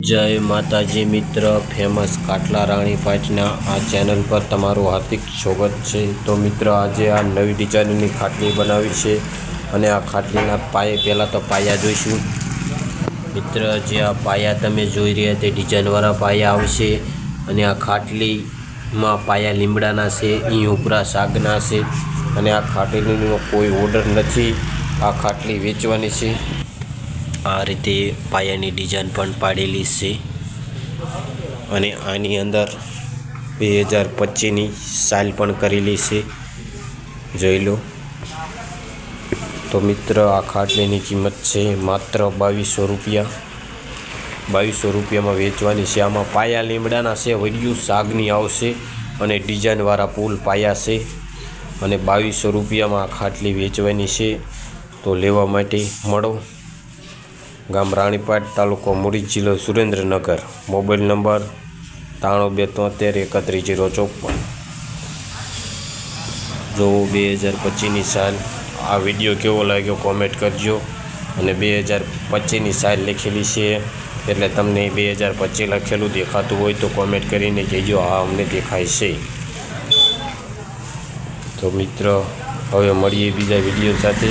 જય માતાજી મિત્ર ફેમસ કાટલા રાણી પાટના આ ચેનલ પર તમારું હાર્દિક સ્વાગત છે. તો મિત્ર, આજે આ નવી ડિઝાઇનની ખાટલી બનાવી છે અને આ ખાટલીના પાયે પહેલાં તો પાયા જોઈશું. મિત્ર, જે આ પાયા તમે જોઈ રહ્યા તે ડિઝાઇનવાળા પાયા આવશે અને આ ખાટલીમાં પાયા લીમડાના છે એ ઉપરા શાકના છે અને આ ખાટલીનો કોઈ ઓર્ડર નથી. આ ખાટલી વેચવાની છે. આ રીતે પાયાની ડિઝાઇન પણ પાડેલી છે. અને આની અંદર બે હજાર પચીસની સાઇલ પણ કરેલી છે. જોઈ લો. તો મિત્ર, આ ખાટલીની કિંમત છે માત્ર બાવીસો રૂપિયા. બાવીસો રૂપિયામાં વેચવાની છે. આમાં પાયા લીમડાના છે, વડિયું સાગની આવશે અને ડિઝાઇનવાળા પુલ પાયા છે. અને બાવીસો રૂપિયામાં આ ખાટલી વેચવાની છે. તો લેવા માટે મળો. ગામ રાણીપાટ તાલુકો મુડી જિલ્લો સુરેન્દ્રનગર. મોબાઈલ નંબર ત્રાણું બે તોતેર એકત્રીસ જીરો ચોપન. જો બે હજાર પચીસની સાલ આ વીડિયો કેવો લાગ્યો કોમેન્ટ કરજો. અને બે હજાર પચીસની સાલ લખેલી છે. એટલે તમને બે હજાર પચીસ લખેલું દેખાતું હોય તો કોમેન્ટ કરીને કહેજો. હા, અમને દેખાય છે. તો મિત્ર, હવે મળીએ બીજા વીડિયો સાથે.